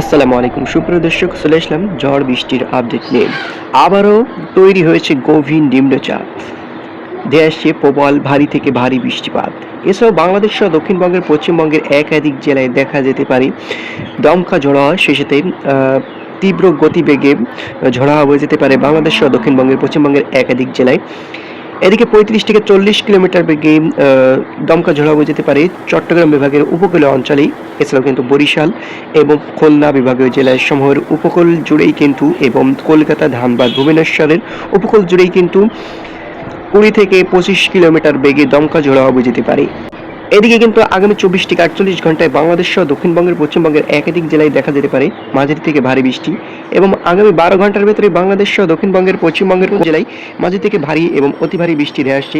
আসসালামু আলাইকুম। সুপ্রিয় দর্শক, চলে আসলাম ঝড় বৃষ্টির আপডেট নিয়ে। আবারও তৈরি হয়েছে গভীর নিম্নচাপ আসছে প্রবল, ভারী থেকে ভারী বৃষ্টিপাত। এছাড়াও বাংলাদেশ সহ দক্ষিণবঙ্গের, পশ্চিমবঙ্গের একাধিক জেলায় দেখা যেতে পারে দমকা ঝড় সাথে তীব্র গতিবেগে ঝড় হয়ে যেতে পারে বাংলাদেশ সহ দক্ষিণবঙ্গের, পশ্চিমবঙ্গের একাধিক জেলায়। এদিকে পঁয়ত্রিশ থেকে চল্লিশ কিলোমিটার বেগে দমকা ঝোড়া বয়ে যেতে পারে চট্টগ্রাম বিভাগের উপকূলীয় অঞ্চলেই এছাড়াও কিন্তু বরিশাল এবং খুলনা বিভাগীয় জেলার সমূহের উপকূল জুড়েই কিন্তু এবং কলকাতা ধানবাদ ভুবনেশ্বরের উপকূল জুড়েই কিন্তু কুড়ি থেকে পঁচিশ কিলোমিটার বেগে দমকা ঝোড়া বয়ে যেতে পারে। এদিকে কিন্তু আগামী চব্বিশ থেকে আটচল্লিশ ঘন্টায় বাংলাদেশ সহ দক্ষিণবঙ্গের, পশ্চিমবঙ্গের একাধিক জেলায় দেখা যেতে পারে মাঝারি থেকে ভারী বৃষ্টি এবং আগামী বারো ঘণ্টার ভেতরে বাংলাদেশ সহ দক্ষিণবঙ্গের, পশ্চিমবঙ্গের জেলায় মাঝারি থেকে ভারী এবং অতি ভারী বৃষ্টি ধেয়ে আসছে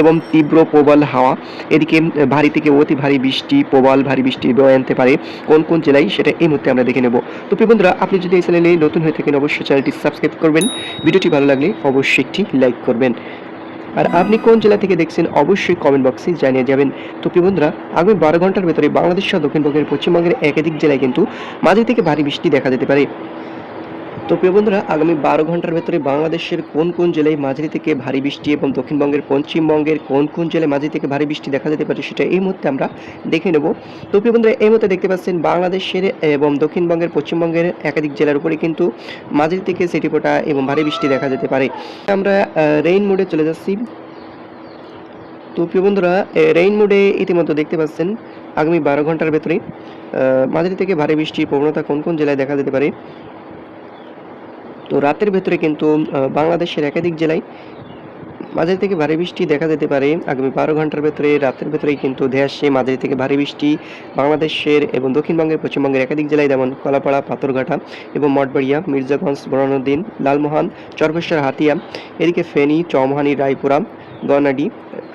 এবং তীব্র প্রবল হাওয়া। এদিকে ভারী থেকে অতি ভারী বৃষ্টি, প্রবল ভারী বৃষ্টি বয়ে আনতে পারে। কোন কোন জেলায় সেটা এই মুহূর্তে আমরা দেখে নেব। তো বন্ধুরা, আপনি যদি এই চ্যানেলে নতুন হয়ে থাকেন, অবশ্যই চ্যানেলটি সাবস্ক্রাইব করবেন। ভিডিওটি ভালো লাগলে অবশ্যই একটি লাইক করবেন। আর আপনি কোন জেলা থেকে দেখছেন অবশ্যই কমেন্ট বক্সে জানিয়ে যাবেন। তো বন্ধুরা, আগামী বারো ঘণ্টার ভেতরে বাংলাদেশ সহ দক্ষিণবঙ্গের পশ্চিমবঙ্গের একাধিক জেলায় কিন্তু মাঝে থেকে ভারী বৃষ্টি দেখা যেতে পারে। তো প্রিয় বন্ধুরা, আগামী বারো ঘণ্টার ভেতরে বাংলাদেশের কোন কোন জেলায় মাঝারি থেকে ভারী বৃষ্টি এবং দক্ষিণবঙ্গের পশ্চিমবঙ্গের কোন কোন জেলায় মাঝারি থেকে ভারী বৃষ্টি দেখা যেতে পারে সেটা এই মুহূর্তে আমরা দেখে নেব। তো প্রিয় বন্ধুরা, এই মুহূর্তে দেখতে পাচ্ছেন বাংলাদেশের এবং দক্ষিণবঙ্গের, পশ্চিমবঙ্গের একাধিক জেলার উপরে কিন্তু মাঝারি থেকে সেটিপোটা এবং ভারী বৃষ্টি দেখা যেতে পারে। আমরা রেইন মোডে চলে যাচ্ছি। তো প্রিয় বন্ধুরা রেইন মোডে ইতিমধ্যে দেখতে পাচ্ছেন আগামী বারো ঘণ্টার ভেতরে মাঝারি থেকে ভারী বৃষ্টির প্রবণতা কোন কোন জেলায় দেখা যেতে পারে? তো রাতের ভেতরে কিন্তু বাংলাদেশের একাধিক জেলায় মাঝারি থেকে ভারী বৃষ্টি দেখা যেতে পারে। আগামী বারো ঘণ্টার ভেতরে, রাতের ভেতরেই কিন্তু ধেয়ে মাঝারি থেকে ভারী বৃষ্টি। বাংলাদেশের এবং দক্ষিণবঙ্গের, পশ্চিমবঙ্গের একাধিক জেলায় যেমন কলাপাড়া, পাথরঘাটা এবং মঠবাড়িয়া, মির্জাগঞ্জ বরানুদ্দিন লালমোহন চরবেশ্বর হাতিয়া, এদিকে ফেনী, চৌমহানি, রায়পুরা গনাডি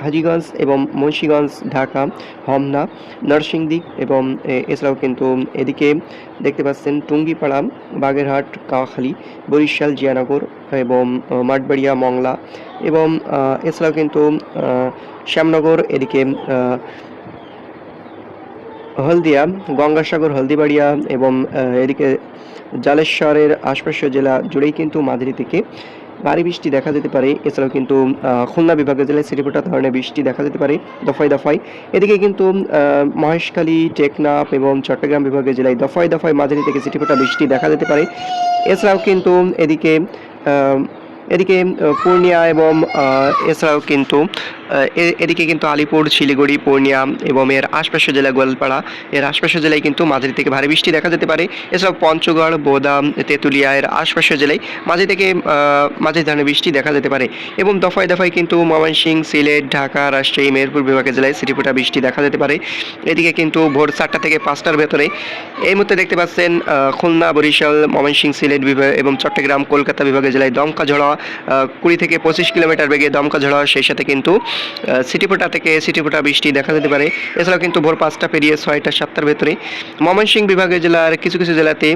হাজিগঞ্জ এবং মুন্সীগঞ্জ, ঢাকা, হমনা, নরসিংদী এবং এছাড়াও কিন্তু এদিকে দেখতে পাচ্ছেন টুঙ্গিপাড়া, বাগেরহাট কাওয়াখালী বরিশাল, জিয়ানগর এবং মাঠবাড়িয়া, মংলা এবং এছাড়াও কিন্তু শ্যামনগর, এদিকে হলদিয়া, গঙ্গাসাগর, হলদিবাড়িয়া এবং এদিকে জালেশ্বরের আশপাশের জেলা জুড়েই কিন্তু মাঝারি থেকে ভারী বৃষ্টি দেখা যেতে পারে। এছাড়াও কিন্তু খুলনা বিভাগের জেলায় সিটিপোটা ধরনের বৃষ্টি দেখা যেতে পারে, দফায় দফায়। এদিকে কিন্তু মহেশখালী, টেকনাফ এবং চট্টগ্রাম বিভাগের জেলায় দফায় দফায় মাঝারি থেকে সিটিপোটা বৃষ্টি দেখা যেতে পারে। এছাড়াও কিন্তু এদিকে এদিকে পূর্ণিয়া এবং এছাড়াও কিন্তু এদিকে কিন্তু আলিপুর, শিলিগুড়ি, পূর্ণিয়া এবং এর আশপাশের জেলা গোয়ালপাড়া। এর আশপাশের জেলায় কিন্তু মাঝারি থেকে ভারী বৃষ্টি দেখা যেতে পারে। এছাড়াও পঞ্চগড়, বোদাম, তেঁতুলিয়া এর আশপাশের জেলায় মাঝে থেকে মাঝারি ধরনের বৃষ্টি দেখা যেতে পারে। এবং দফায় দফায় কিন্তু ময়মনসিংহ, সিলেট, ঢাকা, রাজশাহী, মেহেরপুর বিভাগের জেলায় সিটিফোটা বৃষ্টি দেখা যেতে পারে। এদিকে কিন্তু ভোর চারটা থেকে পাঁচটার ভেতরে এই মুহূর্তে দেখতে পাচ্ছেন খুলনা, বরিশাল, ময়মনসিংহ, সিলেট বিভাগ এবং চট্টগ্রাম, কলকাতা বিভাগের জেলায় দমকা ঝড়া কুড়ি থেকে পঁচিশ কিলোমিটার বেগে দমকা ঝড়া, সেই সাথে কিন্তু আহ, সিটিফোটা থেকে সিটিপোটা বৃষ্টি দেখা যেতে পারে। এছাড়াও কিন্তু ভোর পাঁচটা পেরিয়ে ছয়টা সাতটার ভেতরে। ময়মনসিংহ বিভাগের জেলার কিছু কিছু জেলাতে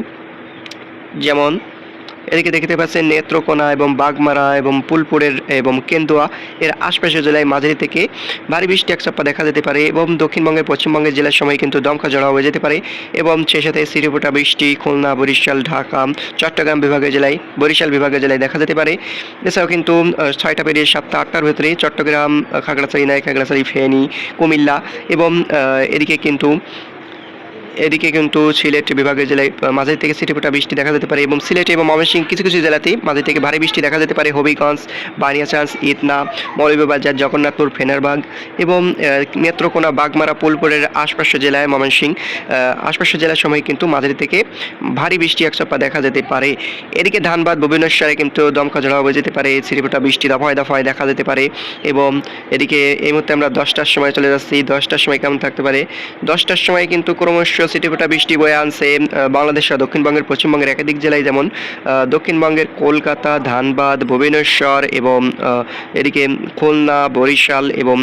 যেমন এদিকে দেখতে পাচ্ছেন নেত্রকোনা এবং বাগমারা এবং পুলপুরের এবং কেন্দুয়া। এর আশপাশের জেলায় মাঝারি থেকে ভারী বৃষ্টি একচাপ্পা দেখা যেতে পারে এবং দক্ষিণবঙ্গের পশ্চিমবঙ্গের জেলার সময় কিন্তু দমকা জড়া হয়ে যেতে পারে এবং সেই সাথে সিরিপোটা বৃষ্টি, খুলনা, বরিশাল, ঢাকা, চট্টগ্রাম বিভাগের জেলায়, বরিশাল বিভাগের জেলায় দেখা যেতে পারে। এছাড়াও কিন্তু ছয়টা পেরিয়ে সাতটা আটটার ভেতরে চট্টগ্রাম, খাগড়াছড়ি নাই খাগড়াছড়ি, ফেনী, কুমিল্লা এবং এদিকে কিন্তু এদিকে কিন্তু সিলেট বিভাগের জেলায় মাঝারি থেকে সিটিপোটা বৃষ্টি দেখা যেতে পারে এবং সিলেট এবং ময়মনসিংহ কিছু কিছু জেলাতেই মাঝারি থেকে ভারী বৃষ্টি দেখা যেতে পারে। হবিগঞ্জ বানিয়াচান্স ইতনা মৌলভীবাজার জগন্নাথপুর ফেনারবাগ এবং নেত্রকোনা বাগমারা পুলপুরের আশপাশের জেলায় ময়মনসিংহ আহ, আশপাশের জেলার সময় কিন্তু মাঝারি থেকে ভারী বৃষ্টি একচাপা দেখা যেতে পারে। এদিকে ধানবাদ ভুবনেশ্বরে কিন্তু দমকা ঝড়া হয়ে যেতে পারে সিটিপোটা বৃষ্টি দফায় দফায় দেখা যেতে পারে এবং এদিকে এই মুহূর্তে আমরা দশটার সময় চলে যাচ্ছি। দশটার সময় কেমন থাকতে পারে? দশটার সময় কিন্তু ক্রমশ সিটিপোটা বৃষ্টি বয়ে আনছে বাংলাদেশ দক্ষিণবঙ্গের পশ্চিমবঙ্গের একাধিক জেলায় যেমন দক্ষিণবঙ্গের কলকাতা, ধানবাদ, ভুবনেশ্বর এবং এদিকে খুলনা, বরিশাল এবং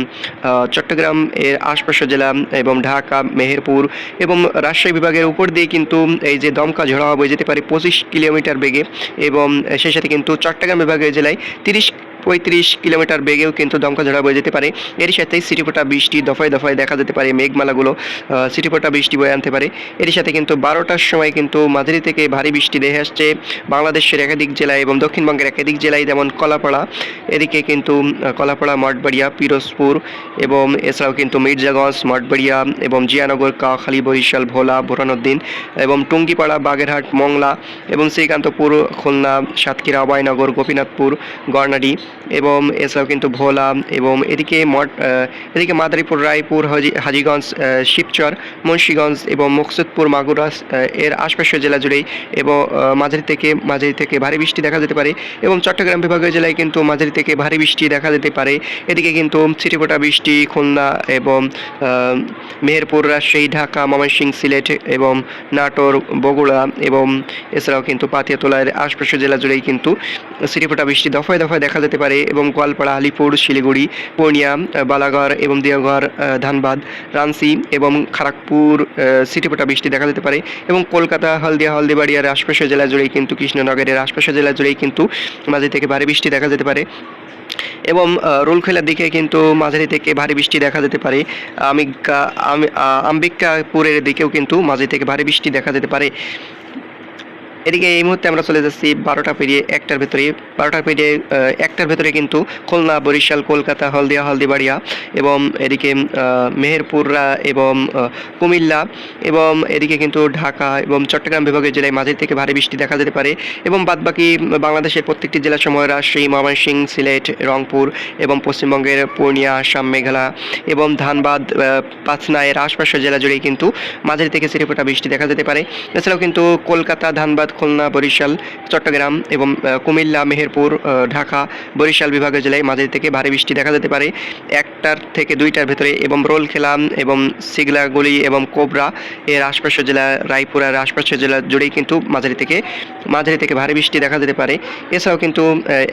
চট্টগ্রাম এর আশপাশের জেলা এবং ঢাকা, মেহেরপুর এবং রাজশাহী বিভাগের উপর দিয়ে কিন্তু এই যে দমকা ঝড় বয়ে যেতে পারে পঁচিশ কিলোমিটার বেগে এবং সেই সাথে কিন্তু চট্টগ্রাম বিভাগের জেলায় তিরিশ পঁয়ত্রিশ কিলোমিটার বেগেও কিন্তু দমকা ঝড়া বয়ে যেতে পারে। এর সাথে সিটিপোটা বৃষ্টি দফায় দফায় দেখা যেতে পারে, মেঘমালাগুলো সিটিপোটা বৃষ্টি বয়ে আনতে পারে। এর সাথে কিন্তু বারোটার সময় কিন্তু মাঝারি থেকে ভারী বৃষ্টি দেখে আসছে বাংলাদেশের একাধিক জেলায় এবং দক্ষিণবঙ্গের একাধিক জেলায়, যেমন কলাপাড়া, এদিকে কিন্তু কলাপাড়া, মঠবাড়িয়া, পিরোজপুর এবং এছাড়াও কিন্তু মির্জাগঞ্জ, মঠবাড়িয়া এবং জিয়ানগর, কাখালী, বরিশাল, ভোলা বোরানুদ্দিন এবং টুঙ্গিপাড়া, বাগেরহাট, মংলা এবং শ্রীকান্তপুর, খুলনা, সাতক্ষীরা, অভয়নগর, গোপীনাথপুর, গড়নাডি এবং এছাড়াও কিন্তু ভোলা এবং এদিকে এদিকে মাদারীপুর, রায়পুর, হাজি- হাজীগঞ্জ শিবচর, মুন্সীগঞ্জ এবং মুকসুদপুর, মাগুরা এর আশপাশের জেলা জুড়েই এবং মাঝারি থেকে মাঝারি থেকে ভারী বৃষ্টি দেখা যেতে পারে এবং চট্টগ্রাম বিভাগীয় জেলায় কিন্তু মাঝারি থেকে ভারী বৃষ্টি দেখা যেতে পারে। এদিকে কিন্তু ছিটিফোঁটা বৃষ্টি, খুলনা এবং মেহেরপুর, রাজশাহী, ঢাকা, ময়মনসিংহ, সিলেট এবং নাটোর, বগুড়া এবং এছাড়াও কিন্তু পাতিয়াতোলার আশপাশের জেলা জুড়েই কিন্তু ছিটিফোঁটা বৃষ্টি দফায় দফায় দেখা যেতে পারে। এবং গোয়ালপাড়া, আলিপুর, শিলিগুড়ি, পূর্ণিয়া বালাগড় এবং দেওঘর ধানবাদ রাঞ্চি এবং খড়গপুর সিটিপোটা বৃষ্টি দেখা যেতে পারে এবং কলকাতা, হলদিয়া, হলদিবাড়িয়ার আশপাশের জেলা জুড়েই কিন্তু, কৃষ্ণনগরের আশপাশের জেলা জুড়েই কিন্তু মাঝে থেকে ভারী বৃষ্টি দেখা যেতে পারে এবং রোলখেলার দিকে কিন্তু মাঝারি থেকে ভারী বৃষ্টি দেখা যেতে পারে। আমিকা, আমি আম্বিকাপুরের দিকেও কিন্তু মাঝে থেকে ভারী বৃষ্টি দেখা যেতে পারে। এদিকে এই মুহূর্তে আমরা চলে যাচ্ছি বারোটা পেরিয়ে একটার ভেতরে। বারোটা পেরিয়ে একটার ভেতরে কিন্তু খুলনা, বরিশাল, কলকাতা, হলদিয়া, হলদিবাড়িয়া এবং এদিকে মেহেরপুররা এবং কুমিল্লা এবং এদিকে কিন্তু ঢাকা এবং চট্টগ্রাম বিভাগের জেলায় মাঝে থেকে ভারী বৃষ্টি দেখা যেতে পারে এবং বাদবাকি বাংলাদেশের প্রত্যেকটি জেলার সময় রাজশাহী ময়মনসিংহ, সিলেট, রংপুর এবং পশ্চিমবঙ্গের পূর্ণিয়া, আসাম, মেঘালয় এবং ধানবাদ পাঁচনা এর আশপাশের জেলা জুড়েই কিন্তু মাঝারি থেকে সিরিফোটা বৃষ্টি দেখা যেতে পারে। এছাড়াও কিন্তু কলকাতা, ধানবাদ খুলনা, বরিশাল, চট্টগ্রাম এবং কুমিল্লা, মেহেরপুর ঢাকা, বরিশাল বিভাগের জেলায় মাঝারি থেকে ভারী বৃষ্টি দেখা যেতে পারে। একটার থেকে দুইটার ভেতরে এবং রোল খেলা এবং সিগলাগুলি এবং কোবরা এর আশপাশের জেলা, রায়পুরার আশপাশের জেলা জুড়েই কিন্তু মাঝারি থেকে মাঝারি থেকে ভারী বৃষ্টি দেখা যেতে পারে। এছাড়াও কিন্তু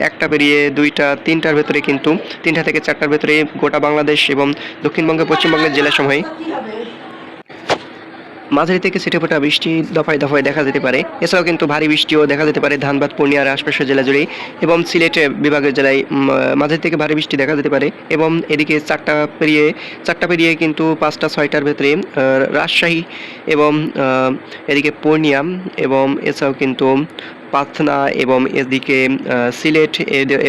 একটা পেরিয়ে দুইটা, তিনটার ভেতরে কিন্তু, তিনটা থেকে চারটার ভেতরে গোটা বাংলাদেশ এবং দক্ষিণবঙ্গ, পশ্চিমবঙ্গের জেলা সময় মাঝারি থেকে ছিটে ফোটা বৃষ্টি দফায় দফায় দেখা যেতে পারে। এছাড়াও কিন্তু ভারী বৃষ্টিও দেখা যেতে পারে ধানবাদ, পূর্ণিয়ার আশপাশের জেলা জুড়ে এবং সিলেটে বিভাগের জেলায় মাঝারি থেকে ভারী বৃষ্টি দেখা যেতে পারে এবং এদিকে চারটা পেরিয়ে চারটা পেরিয়ে কিন্তু পাঁচটা, ছয়টার ভেতরে রাজশাহী এবং এদিকে পূর্ণিয়া এবং এছাড়াও কিন্তু পাথনা এবং এদিকে সিলেট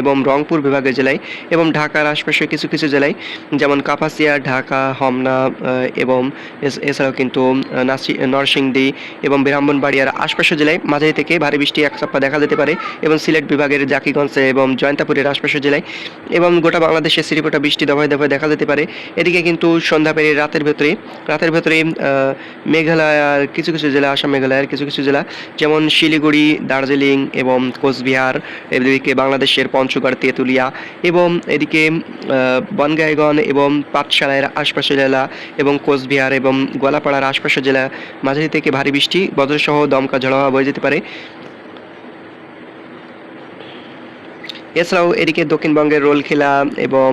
এবং রংপুর বিভাগের জেলায় এবং ঢাকার আশপাশের কিছু কিছু জেলায়, যেমন কাপাসিয়া, ঢাকা, হমনা এবং এছাড়াও কিন্তু নরসিংদী এবং ব্রাহ্মণবাড়িয়ার আশপাশের জেলায় মাঝারি থেকে ভারী বৃষ্টি এক সপ্তাহ দেখা যেতে পারে এবং সিলেট বিভাগের জাকিগঞ্জ এবং জয়ন্তাপুরের আশপাশের জেলায় এবং গোটা বাংলাদেশে সিরিপোটা বৃষ্টি দফায় দফায় দেখা যেতে পারে। এদিকে কিন্তু সন্ধ্যা পেরিয়ে রাতের ভেতরে রাতের ভেতরে মেঘালয়ার কিছু কিছু জেলা, আসাম মেঘালয়ের কিছু কিছু জেলা, যেমন শিলিগুড়ি, দার্জিলিং এবং কোচবিহার এদিকে বাংলাদেশের পঞ্চগড় তেঁতুলিয়া এবং এদিকে আহ, বনগাইগন এবং পাঠশালার আশপাশের জেলা এবং কোচবিহার এবং গোয়ালাপাড়ার আশপাশের জেলা। মাঝারি থেকে ভারী বৃষ্টি বজ্রসহ দমকা ঝড় হওয়া বয়ে যেতে পারে। এছাড়াও এদিকে দক্ষিণবঙ্গের রোলখেলা এবং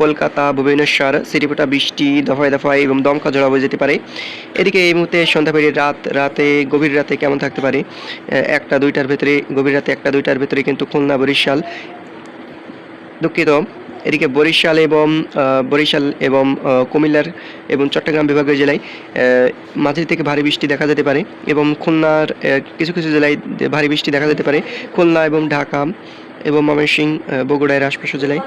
কলকাতা, ভুবনেশ্বর সিটিপোটা বৃষ্টি, দফায় দফায় এবং দমকা ঝড়া বয়ে যেতে পারে। এদিকে এই মুহূর্তে সন্ধ্যা পেরিয়ে রাত, রাতে, গভীর রাতে কেমন থাকতে পারে? একটা, দুইটার ভেতরে, গভীর রাতে একটা, দুইটার ভেতরে কিন্তু খুলনা, বরিশাল দুঃখিত। এদিকে বরিশাল এবং বরিশাল এবং কুমিল্লার এবং চট্টগ্রাম বিভাগীয় জেলায় মাঝারি থেকে ভারী বৃষ্টি দেখা যেতে পারে এবং খুলনার কিছু কিছু জেলায় ভারী বৃষ্টি দেখা যেতে পারে। খুলনা এবং ঢাকা এবং ময়মনসিংহ বগুড়ায় আশপাশের জেলায়।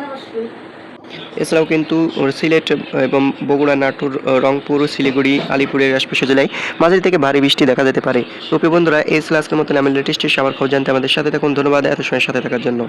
এছাড়াও কিন্তু সিলেট এবং বগুড়া, নাটোর রংপুর, শিলিগুড়ি, আলিপুরের আশপাশের জেলায় মাঝারি থেকে ভারী বৃষ্টি দেখা যেতে পারে। তো বন্ধুরা, এই ছিল আজকের মতন আমি লেটেস্ট সবার খবর জানতে আমাদের সাথে থাকুন। ধন্যবাদ। এত সময় সাথে থাকার জন্য।